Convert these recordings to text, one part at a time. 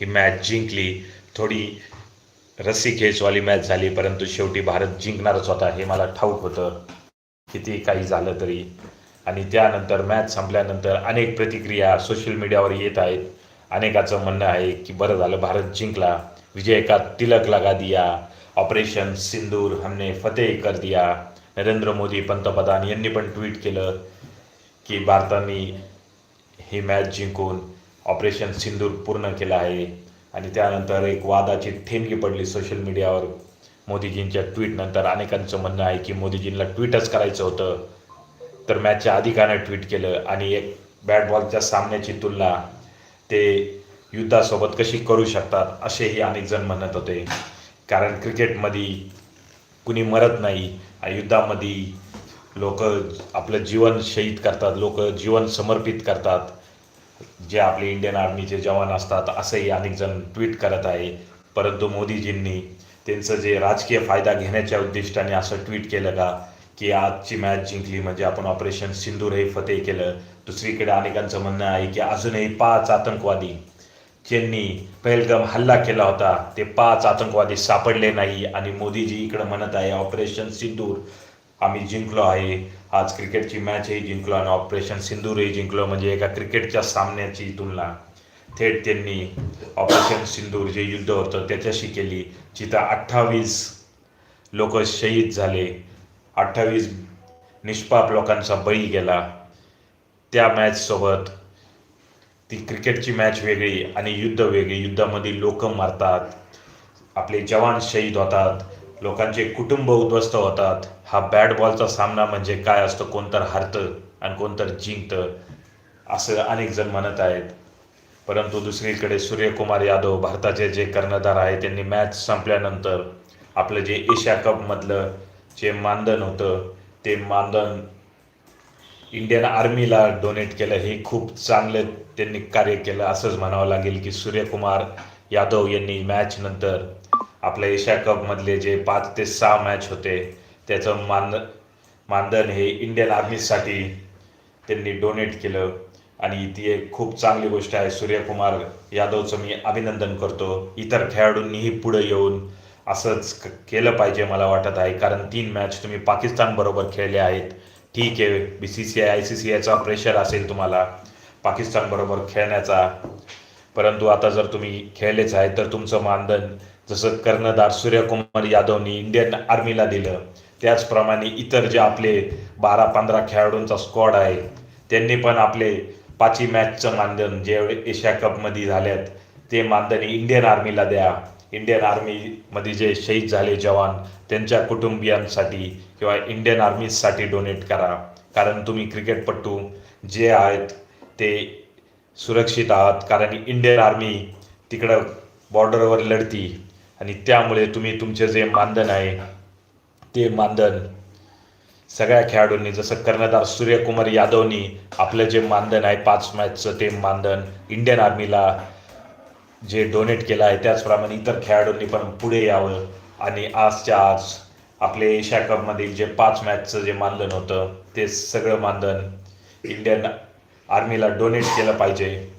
ही match जिंकली थोडी रस्सी खेचवाली मॅच झाली परंतु शेवटी भारत जिंकणारच होता हे मला ठाऊक होतं. किती काही झालं तरी. आणि त्यानंतर मॅच संपल्यानंतर अनेक प्रतिक्रिया सोशल मीडियावर येत आहेत. अनेकाचं म्हणणं आहे की बरं झालं भारत जिंकला. विजय का तिलक लगा दिया? ऑपरेशन सिंदूर हमने फतेह कर दिया. नरेंद्र मोदी पंतप्रधान यांनी पण ट्विट केलं की भारताने ही मॅच जिंकून ऑपरेशन सिंदूर पूर्ण केलं आहे. आणि त्यानंतर एक वादाची ठेणगी पडली सोशल मीडियावर मोदीजींच्या ट्विटनंतर अनेकांचं म्हणणं आहे की मोदीजींना ट्विटच करायचं होतं. तर मॅचच्या आधी ट्विट केलं आणि एक बॅट बॉलच्या सामन्याची तुलना ते युद्धासोबत कशी करू शकतात असेही अनेक जण म्हणत होते. कारण क्रिकेटमध्ये कुणी मरत नाही आणि युद्धामध्ये लोक आपलं जीवन शहीद करतात लोक जीवन समर्पित करतात. जे आपले इंडियन आर्मीचे जवान असतात असंही अनेक जण ट्विट करत आहे. परंतु मोदीजींनी त्यांचं जे राजकीय फायदा घेण्याच्या उद्दिष्टाने असं ट्विट केलं का की आजची मॅच जिंकली म्हणजे आपण ऑपरेशन सिंदूर हे फतेह केलं. दुसरीकडे अनेकांचं म्हणणं आहे की अजूनही पाच आतंकवादी ज्यांनी पहलगाम हल्ला केला होता ते पाच आतंकवादी सापडले नाही. आणि मोदीजी इकडं म्हणत आहे ऑपरेशन सिंदूर आम्ही जिंकलो आहे. आज क्रिकेटची मॅचही जिंकलो आणि ऑपरेशन सिंदूरही जिंकलो म्हणजे एका क्रिकेटच्या सामन्याची तुलना. थेट त्यांनी ऑपरेशन सिंदूर जे युद्ध होतं त्याच्याशी केली. जिथं अठ्ठावीस लोक शहीद झाले अठ्ठावीस निष्पाप लोकांचा बळी गेला. त्या मॅचसोबत ती क्रिकेटची मॅच वेगळी आणि युद्ध वेगळी. युद्धामध्ये लोक मारतात आपले जवान शहीद होतात. लोकांचे कुटुंब उद्ध्वस्त होतात. हा बॅट बॉलचा सामना म्हणजे काय असतं? कोणतर हारतं आणि कोणतर जिंकतं? असं अनेक जण म्हणत आहेत. परंतु दुसरीकडे सूर्यकुमार यादव भारताचे जे कर्णधार आहे त्यांनी मॅच संपल्यानंतर आपलं जे एशिया कपमधलं जे मानधन होतं ते मानधन इंडियन आर्मीला डोनेट केलं. हे खूप चांगलं त्यांनी कार्य केलं. असंच म्हणावं लागेल की सूर्यकुमार यादव यांनी मॅचनंतर आपल्या एशिया कपमधले जे पाच ते सहा मॅच होते त्याचं मान मानधन हे इंडियन आर्मीसाठी त्यांनी डोनेट केलं. आणि ती एक खूप चांगली गोष्ट आहे. सूर्यकुमार यादवचं मी अभिनंदन करतो. इतर खेळाडूंनीही पुढे येऊन असंच क- केलं पाहिजे मला वाटत आहे. कारण तीन मॅच तुम्ही पाकिस्तानबरोबर खेळले आहेत. ठीक आहे. B C C I I C C आयचा प्रेशर असेल तुम्हाला. पाकिस्तानबरोबर खेळण्याचा. परंतु आता जर तुम्ही खेळलेच आहे तर तुमचं मानधन जसं कर्णधार सूर्यकुमार यादवनी इंडियन आर्मीला दिलं. त्याचप्रमाणे इतर जे आपले बारा पंधरा खेळाडूंचा स्क्वॉड आहे त्यांनी पण आपले पाचवी मॅचचं मानधन जे एशिया कपमध्ये झाल्यात ते मानधन इंडियन आर्मीला द्या. इंडियन आर्मीमध्ये जे शहीद झाले जवान त्यांच्या कुटुंबियांसाठी किंवा इंडियन आर्मीसाठी डोनेट करा. कारण तुम्ही क्रिकेटपटू जे आहेत ते सुरक्षित आहात. कारण इंडियन आर्मी तिकडं बॉर्डरवर लढती. आणि त्यामुळे तुम्ही तुमचे जे मानधन आहे ते मानधन सगळ्या खेळाडूंनी जसं कर्णधार सूर्यकुमार यादवनी आपलं जे मानधन आहे पाच मॅचचं ते मानधन इंडियन आर्मीला जे डोनेट केलं आहे त्याचप्रमाणे इतर खेळाडूंनी पण पुढे यावं. आणि आजच्या आज आपले एशिया कपमधील जे पाच मॅचचं जे मानधन होतं ते सगळं मानधन इंडियन आर्मीला डोनेट केलं पाहिजे.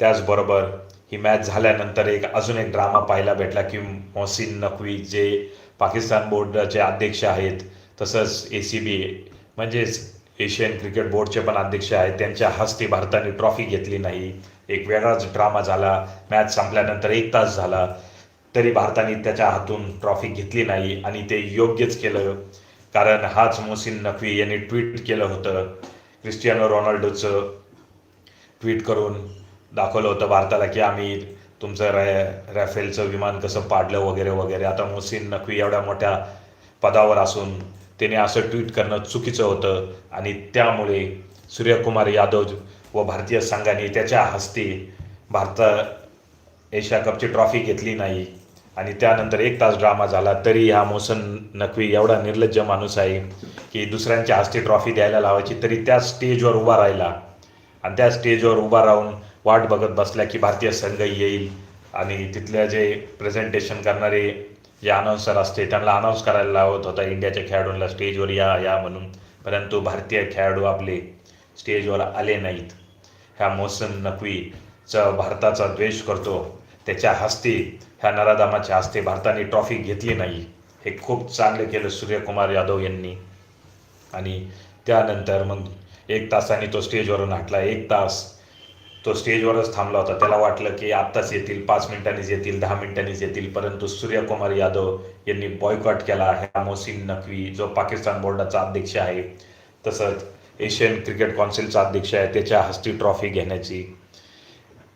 त्याचबरोबर ही मॅच झाल्यानंतर एक अजून एक ड्रामा पाहायला भेटला की मोहसिन नकवी जे पाकिस्तान बोर्डाचे अध्यक्ष आहेत तसंच ए सी बी म्हणजेच एशियन क्रिकेट बोर्डचे पण अध्यक्ष आहेत. त्यांच्या हस्ते भारताने ट्रॉफी घेतली नाही. एक वेगळाच ड्रामा झाला. मॅच संपल्यानंतर एक तास झाला. तरी भारताने त्याच्या हातून ट्रॉफी घेतली नाही आणि ते योग्यच केलं. कारण हाच मोहसिन नकवी यांनी ट्विट केलं होतं. क्रिस्टियानो रोनाल्डोचं ट्विट करून दाखवलं होतं भारताला की आम्ही तुमचं रॅ रॅफेलचं विमान कसं पाडलं वगैरे वगैरे. आता मोसिन नकवी एवढ्या मोठ्या पदावर असून त्याने असं ट्विट करणं चुकीचं होतं. आणि त्यामुळे सूर्यकुमार यादव व भारतीय संघाने त्याच्या हस्ते भारता एशिया कपची ट्रॉफी घेतली नाही. आणि त्यानंतर एक तास ड्रामा झाला तरी हा मोसन नकवी एवढा निर्लज्ज माणूस आहे की दुसऱ्यांच्या हस्ते ट्रॉफी द्यायला लावायची तरी त्या स्टेजवर उभा राहिला. आणि त्या स्टेजवर उभा राहून वाट बघत बसल्या की भारतीय संघ येईल. आणि तिथल्या जे प्रेझेंटेशन करणारे जे अनाऊन्सर असते त्यांना अनाऊन्स करायला लावत होता इंडियाच्या खेळाडूंना स्टेजवर या या म्हणून. परंतु भारतीय खेळाडू आपले स्टेजवर आले नाहीत. ह्या मोहसन नक्वीचा भारताचा द्वेष करतो. त्याच्या हस्ते ह्या नराधामाच्या हस्ते भारताने ट्रॉफी घेतली नाही. हे खूप चांगलं केलं सूर्यकुमार यादव यांनी. आणि त्यानंतर मग एक तासाने तो स्टेजवरून हटला. एक तास तो स्टेजवरच थांबला होता. त्याला वाटलं की आत्ताच येतील पाच मिनिटांनीच येतील दहा मिनिटांनीच येतील परंतु सूर्यकुमार यादव यांनी बॉयकॉट केला. ह्या मोहसिन नकवी जो पाकिस्तान बोर्डाचा अध्यक्ष आहे तसंच एशियन क्रिकेट कौन्सिलचा अध्यक्ष आहे त्याच्या हस्ती ट्रॉफी घेण्याची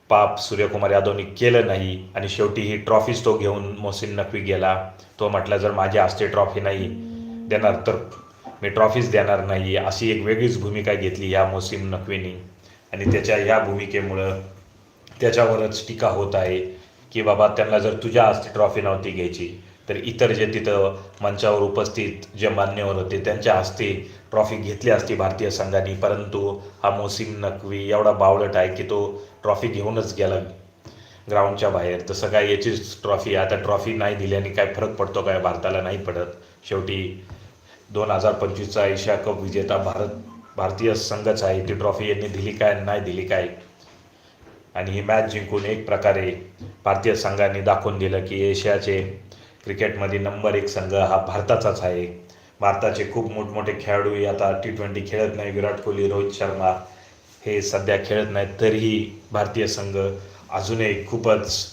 पाप सूर्यकुमार यादवनी केलं नाही. आणि शेवटी ही ट्रॉफीच तो घेऊन मोहसिन नकवी गेला. तो म्हटला जर माझ्या हस्ते ट्रॉफी नाही देणार तर मी ट्रॉफीच देणार नाही. अशी एक वेगळीच भूमिका घेतली या मोहसिन नकवीनी. आणि त्याच्या या भूमिकेमुळं त्याच्यावरच टीका होत आहे की बाबा त्यांना जर तुझ्या हस्ते ट्रॉफी नव्हती घ्यायची तर इतर जे तिथं मंचावर उपस्थित जे मान्यवर होते त्यांच्या हस्ते ट्रॉफी घेतली असती भारतीय संघाने. परंतु हा मोसिम नकवी एवढा बावळट आहे की तो ट्रॉफी घेऊनच गेला ग्राउंडच्या बाहेर. तसं काय याचीच ट्रॉफी आता ट्रॉफी नाही दिल्याने काय फरक पडतो काय भारताला? नाही पडत. शेवटी दोन हजार पंचवीसचा एशिया कप विजेता भारत भारतीय संघच आहे. ती ट्रॉफी यांनी दिली काय नाही दिली काय? आणि ही मॅच जिंकून एक प्रकारे भारतीय संघाने दाखवून दिलं की एशियाचे क्रिकेटमध्ये नंबर एक संघ हा भारताचाच आहे. भारताचे खूप मोठमोठे खेळाडू आता टी ट्वेंटी खेळत नाही. विराट कोहली रोहित शर्मा हे सध्या खेळत नाहीत. तरीही भारतीय संघ अजूनही खूपच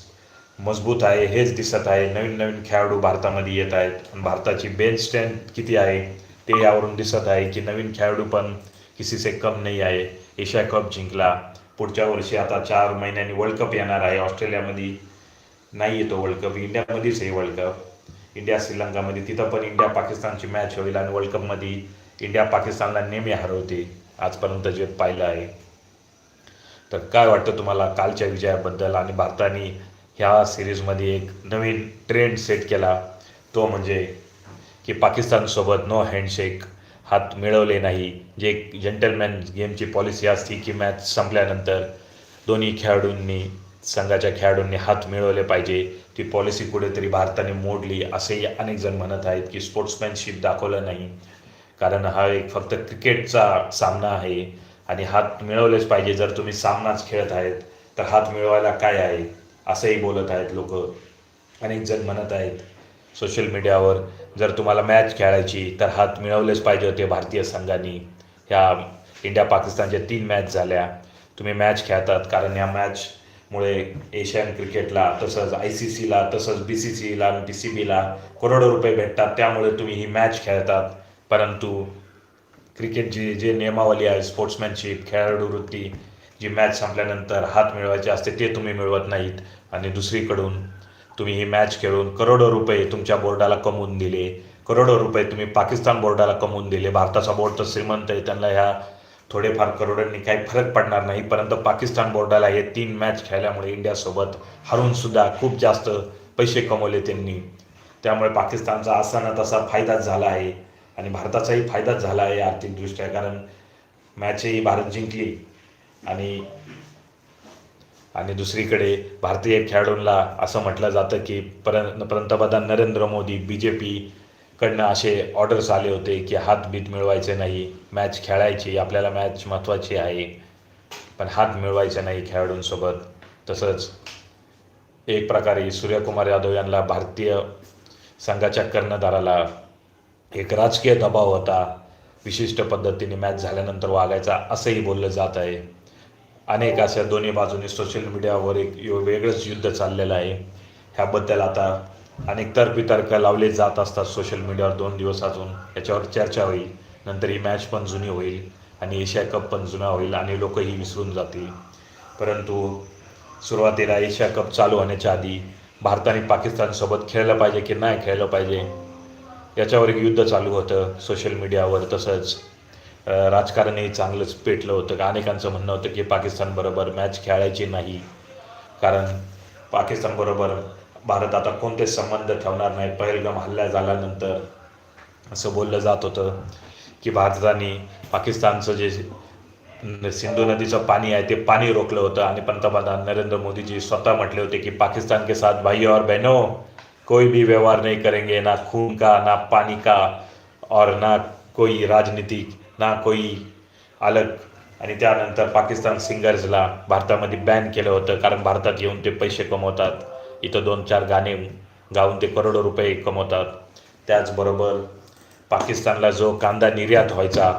मजबूत आहे. हेच दिसत आहे. नवीन नवीन खेळाडू भारतामध्ये येत आहेत. भारताची बेंच स्ट्रेंथ किती आहे ते यावरून दिसत आहे की नवीन खेळाडू पण किसी से कम नाही आहे एशिया कप जिंकला। पुढच्या वर्षी आता चार महिन्यांनी वर्ल्ड कप येणार आहे. ऑस्ट्रेलियामध्ये नाही येतो वर्ल्ड कप इंडियामध्येच आहे वर्ल्ड कप इंडिया श्रीलंकामध्ये. तिथं पण इंडिया पाकिस्तानची मॅच होईल आणि वर्ल्ड कपमध्ये इंडिया पाकिस्तानला नेहमी हरवते. आजपर्यंत जे पाहिलं आहे. तर काय वाटतं तुम्हाला कालच्या विजयाबद्दल? आणि भारताने ह्या सिरीजमध्ये एक नवीन ट्रेंड सेट केला. तो म्हणजे की पाकिस्तानसोबत नो हँडशेक हात मिळवले नाही. जे जेंटलमॅन गेमची पॉलिसी असती की मॅच संपल्यानंतर दोन्ही खेळाडूंनी संघाच्या खेळाडूंनी हात मिळवले पाहिजे. ती पॉलिसी कुठेतरी भारताने मोडली असेही अनेक जण म्हणत आहेत की स्पोर्ट्समॅनशिप दाखवलं नाही. कारण हा एक फक्त क्रिकेटचा सामना आहे आणि हात मिळवलेच पाहिजे. जर तुम्ही सामनाच खेळत आहेत तर हात मिळवायला काय आहे असंही बोलत आहेत लोक. अनेक जण म्हणत आहेत सोशल मीडियावर जर तुम्हाला मॅच खेळायची तर हात मिळवलेच पाहिजे होते भारतीय संघाने. ह्या इंडिया पाकिस्तानच्या तीन मॅच झाल्या. तुम्ही मॅच खेळतात कारण या मॅचमुळे एशियन क्रिकेटला तसंच आय सी सीला तसंच बी सी सीला आणि टी सी बीला करोडो रुपये भेटतात. त्यामुळे तुम्ही ही मॅच खेळतात. परंतु क्रिकेटची जे नियमावली आहे स्पोर्ट्समॅनशिप खेळाडू वृत्ती जी मॅच संपल्यानंतर हात मिळवायचे असते ते तुम्ही मिळवत नाहीत. आणि दुसरीकडून तुम्ही ही मॅच खेळून करोडो रुपये तुमच्या बोर्डाला कमवून दिले. करोडो रुपये तुम्ही पाकिस्तान बोर्डाला कमवून दिले. भारताचा बोर्ड तर श्रीमंत आहे त्यांना ह्या थोडेफार करोडांनी काही फरक पडणार नाही. परंतु पाकिस्तान बोर्डाला हे तीन मॅच खेळल्यामुळे इंडियासोबत हरूनसुद्धा खूप जास्त पैसे कमवले त्यांनी. त्यामुळे पाकिस्तानचा असा ना तसा फायदाच झाला आहे आणि भारताचाही फायदाच झाला आहे आर्थिकदृष्ट्या. कारण मॅचही भारत जिंकली आणि आणि दुसरीकडे भारतीय खेळाडूंना असं म्हटलं जातं की पर पंतप्रधान नरेंद्र मोदी बी जे पीकडनं असे ऑर्डर्स आले होते की हात बीत मिळवायचे नाही मॅच खेळायची आपल्याला मॅच महत्त्वाची आहे. पण हात मिळवायचे नाही खेळाडूंसोबत. तसंच एक प्रकारे सूर्यकुमार यादव यांना भारतीय संघाच्या कर्णधाराला एक राजकीय दबाव होता. विशिष्ट पद्धतीने मॅच झाल्यानंतर वागायचा असंही बोललं जात आहे. अनेक अशा दोन्ही बाजूने सोशल मीडियावर एक वेगळंच युद्ध चाललेलं आहे. ह्याबद्दल आता अनेक तर्क लावले जात असतात सोशल मीडियावर दोन दिवस अजून. याच्यावर चर्चा होईल. नंतर ही मॅच पण जुनी होईल आणि एशिया कप पण जुना होईल आणि लोकही विसरून जातील. परंतु सुरुवातीला एशिया कप चालू होण्याच्या आधी भारताने पाकिस्तानसोबत खेळलं पाहिजे की नाही खेळलं पाहिजे याच्यावर एक युद्ध चालू होतं सोशल मीडियावर तसंच. राजकारणही चांगलंच पेटलं होतं. का अनेकांचं म्हणणं होतं की पाकिस्तानबरोबर मॅच खेळायची नाही. कारण पाकिस्तानबरोबर भारत आता कोणतेच संबंध ठेवणार नाही. पहिलगाम हल्ला झाल्यानंतर असं बोललं जात होतं की भारताने पाकिस्तानचं जे सिंधू नदीचं पाणी आहे ते पाणी रोखलं होतं. आणि पंतप्रधान नरेंद्र मोदीजी स्वतः म्हटले होते की पाकिस्तान के साथ भाई और बहनों कोई भी व्यवहार नहीं करेंगे. ना खून का ना पानी का और ना कोई राजनीतिक ना कोई अलग. आणि त्यानंतर पाकिस्तान सिंगर्सला भारतामध्ये बॅन केलं होतं कारण भारतात येऊन ते पैसे कमवतात. इथं दोन चार गाणे गाऊन ते करोडो रुपये कमवतात. त्याचबरोबर पाकिस्तानला जो कांदा निर्यात व्हायचा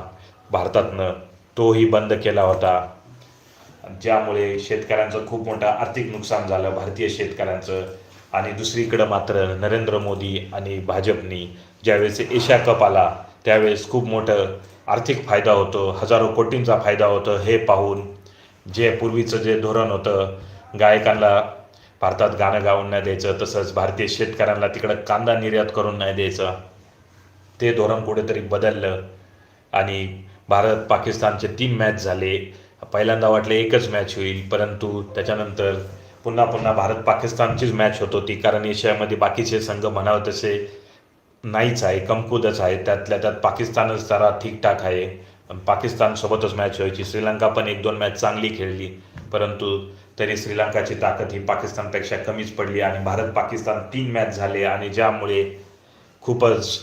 भारतातनं तोही बंद केला होता. ज्यामुळे शेतकऱ्यांचं खूप मोठं आर्थिक नुकसान झालं भारतीय शेतकऱ्यांचं. आणि दुसरीकडं मात्र नरेंद्र मोदी आणि भाजपनी ज्यावेळेस एशिया कप आला त्यावेळेस खूप मोठं आर्थिक फायदा होतो हजारो कोटींचा फायदा होतो हे पाहून जे पूर्वीचं जे धोरण होतं गायकांना भारतात गाणं गाऊन नाही द्यायचं तसंच भारतीय शेतकऱ्यांना तिकडं कांदा निर्यात करून नाही द्यायचं ते धोरण कुठेतरी बदललं आणि भारत पाकिस्तानचे तीन मॅच झाले. पहिल्यांदा वाटले एकच मॅच होईल परंतु त्याच्यानंतर पुन्हा पुन्हा भारत पाकिस्तानचीच मॅच होत होती कारण एशियामध्ये बाकीचे संघ म्हणावं तसे नाहीच आहे कमकुदच आहे. त्यातल्या त्यात पाकिस्तानच जरा ठीकठाक आहे. पाकिस्तानसोबतच मॅच व्हायची. श्रीलंका पण एक दोन मॅच चांगली खेळली. परंतु तरी श्रीलंकाची ताकद ही पाकिस्तानपेक्षा कमीच पडली आणि भारत पाकिस्तान तीन मॅच झाले आणि ज्यामुळे खूपच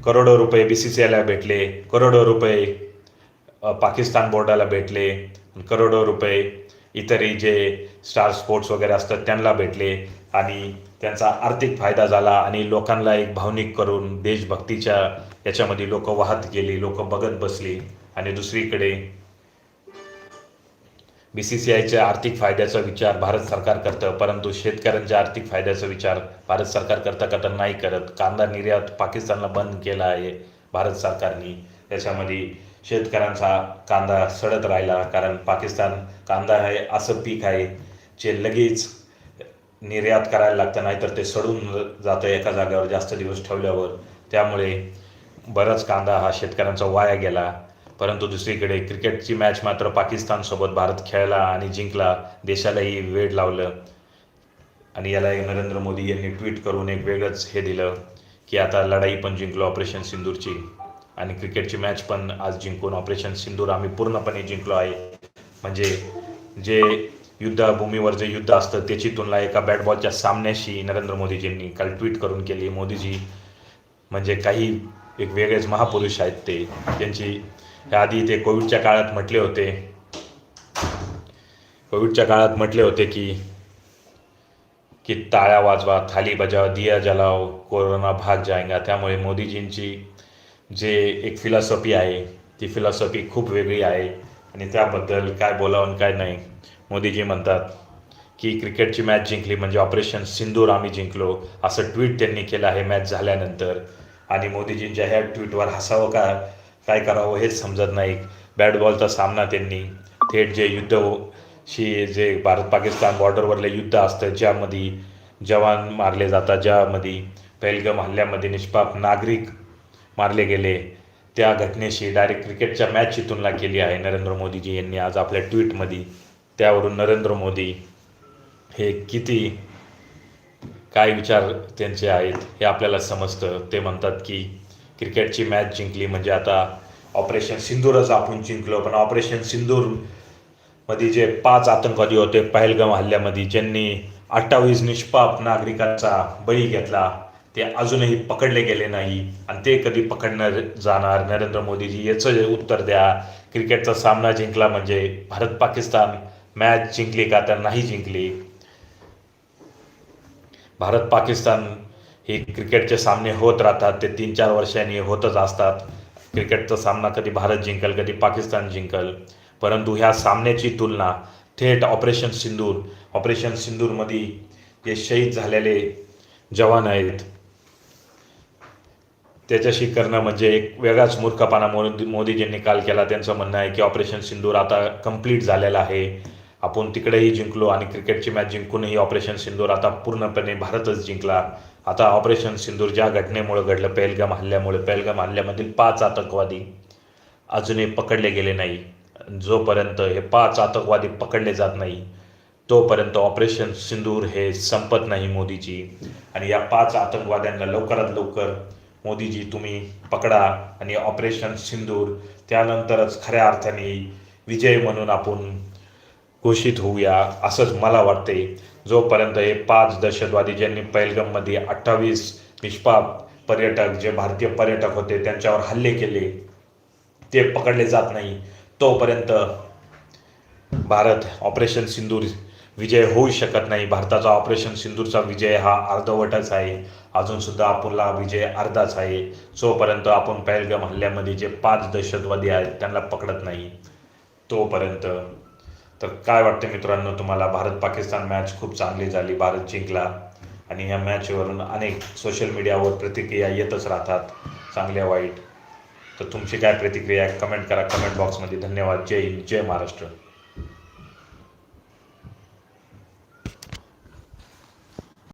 करोडो रुपये बी सी सी आयला भेटले करोडो रुपये पाकिस्तान बोर्डाला भेटले करोडो रुपये इतरही जे स्टार स्पोर्ट्स वगैरे असतात त्यांना भेटले. आणि त्यांचा आर्थिक फायदा झाला आणि लोकांना एक भावनिक करून देशभक्तीच्या याच्यामध्ये लोक वाहत गेली लोक बघत बसली. आणि दुसरीकडे बी सी सी आयच्या आर्थिक फायद्याचा विचार भारत सरकार करतं परंतु शेतकऱ्यांच्या आर्थिक फायद्याचा विचार भारत सरकार करता करता नाही करत. कांदा निर्यात पाकिस्तानला बंद केला आहे भारत सरकारने. त्याच्यामध्ये शेतकऱ्यांचा कांदा सडत राहिला कारण पाकिस्तान कांदा आहे असं पीक आहे जे लगेच निर्यात करायला लागतं नाहीतर ते सडून जातं एका जागेवर जास्त दिवस ठेवल्यावर. त्यामुळे बराच कांदा हा शेतकऱ्यांचा वाया गेला. परंतु दुसरीकडे क्रिकेटची मॅच मात्र पाकिस्तानसोबत भारत खेळला आणि जिंकला. देशालाही वेळ लावलं. आणि याला नरेंद्र मोदी यांनी ट्विट करून एक वेगळंच हे दिलं की आता लढाई पण जिंकलो ऑपरेशन सिंदूरची. आणि क्रिकेटची मॅच पण आज जिंकून ऑपरेशन सिंदूर आम्ही पूर्णपणे जिंकलो आहे. म्हणजे जे युद्धभूमीवर जे युद्ध असतं त्याची तुलना एका बॅट बॉलच्या सामन्याशी नरेंद्र मोदीजींनी काल ट्विट करून केली. मोदीजी म्हणजे काही एक वेगळेच महापुरुष आहेत ते. त्यांची आधी ते कोविडच्या काळात म्हटले होते. कोविडच्या काळात म्हटले होते की की ताळ्या वाजवा थाली बजाव दिया जलाव कोरोना भाग जायगा. त्यामुळे मोदीजींची जे एक फिलॉसॉफी आहे ती फिलॉसॉफी खूप वेगळी आहे. आणि त्याबद्दल काय बोलावं काय नाही मोदीजी म्हणतात की क्रिकेटची मॅच जिंकली म्हणजे ऑपरेशन सिंदूर आम्ही जिंकलो असं ट्विट त्यांनी केलं आहे मॅच झाल्यानंतर. आणि मोदीजींच्या ह्या ट्विटवर हसावं का काय करावं हेच समजत नाही. बॅट बॉलचा सामना त्यांनी थेट जे युद्धशी जे भारत पाकिस्तान बॉर्डरवरले युद्ध असतं ज्यामध्ये जवान मारले जातात ज्यामध्ये पहिलगम हल्ल्यामध्ये निष्पाप नागरिक मारले गेले त्या घटनेशी डायरेक्ट क्रिकेटच्या मॅचची तुलना केली आहे नरेंद्र मोदीजी यांनी आज आपल्या ट्विटमध्ये. त्यावरून नरेंद्र मोदी हे किती काय विचार त्यांचे आहेत हे आपल्याला समजतं. ते म्हणतात की क्रिकेटची मॅच जिंकली म्हणजे आता ऑपरेशन सिंदूरच आपण जिंकलो पण ऑपरेशन सिंदूरमध्ये जे पाच आतंकवादी होते पहलगाम हल्ल्यामध्ये ज्यांनी अठ्ठावीस निष्पाप नागरिकांचा बळी घेतला ते अजूनही पकडले गेले नाही आणि ते कधी पकडणार जाणार? नरेंद्र मोदीजी याचं उत्तर द्या. क्रिकेटचा सामना जिंकला म्हणजे भारत पाकिस्तान मॅच जिंकली का तर नाही जिंकली. भारत पाकिस्तान हे क्रिकेटचे सामने होत राहतात. ते तीन चार वर्षांनी होतच असतात. क्रिकेटचा सामना कधी भारत जिंकल कधी पाकिस्तान जिंकल. परंतु ह्या सामन्याची तुलना थेट ऑपरेशन सिंदूर ऑपरेशन सिंदूरमध्ये जे शहीद झालेले जवान आहेत त्याच्याशी करणं म्हणजे एक वेगळाच मूर्खपणा. मोदी मोदीजींनी काल केला. त्यांचं म्हणणं आहे की ऑपरेशन सिंदूर आता कंप्लीट झालेलं आहे. आपण तिकडेही जिंकलो आणि क्रिकेटची मॅच जिंकूनही ऑपरेशन सिंदूर आता पूर्णपणे भारतच जिंकला. आता ऑपरेशन सिंदूर ज्या घटनेमुळे घडलं पेहलगाम हल्ल्यामुळे पेहलगाम हल्ल्यामधील पाच आतंकवादी अजूनही पकडले गेले नाही. जोपर्यंत हे पाच आतंकवादी पकडले जात नाही तोपर्यंत ऑपरेशन सिंदूर हे संपत नाही मोदीजी. आणि या पाच आतंकवाद्यांना लवकरात लवकर मोदीजी तुम्ही पकडा आणि ऑपरेशन सिंदूर त्यानंतरच खऱ्या अर्थाने विजय म्हणून आपण घोषित होऊया असंच मला वाटते. जोपर्यंत हे पाच दहशतवादी ज्यांनी पैलगममध्ये अठ्ठावीस निष्पाप पर्यटक जे भारतीय पर्यटक होते त्यांच्यावर हल्ले केले ते पकडले जात नाही. तोपर्यंत भारत ऑपरेशन सिंदूर विजय होऊ शकत नाही. भारताचा ऑपरेशन सिंदूरचा विजय हा अर्धवटच आहे. अजूनसुद्धा आपला विजय अर्धाच आहे. जोपर्यंत आपण पहलगाम हल्ल्यामध्ये जे पाच दहशतवादी आहेत त्यांना पकडत नाही तोपर्यंत तर काय वाटतं मित्रांनो तुम्हाला भारत पाकिस्तान मॅच खूप चांगली झाली भारत जिंकला आणि या मॅचवरून अनेक सोशल मीडियावर प्रतिक्रिया येतच राहतात चांगल्या वाईट. तर तुमची काय प्रतिक्रिया? कमेंट करा कमेंट बॉक्समध्ये धन्यवाद. जय हिंद जय महाराष्ट्र.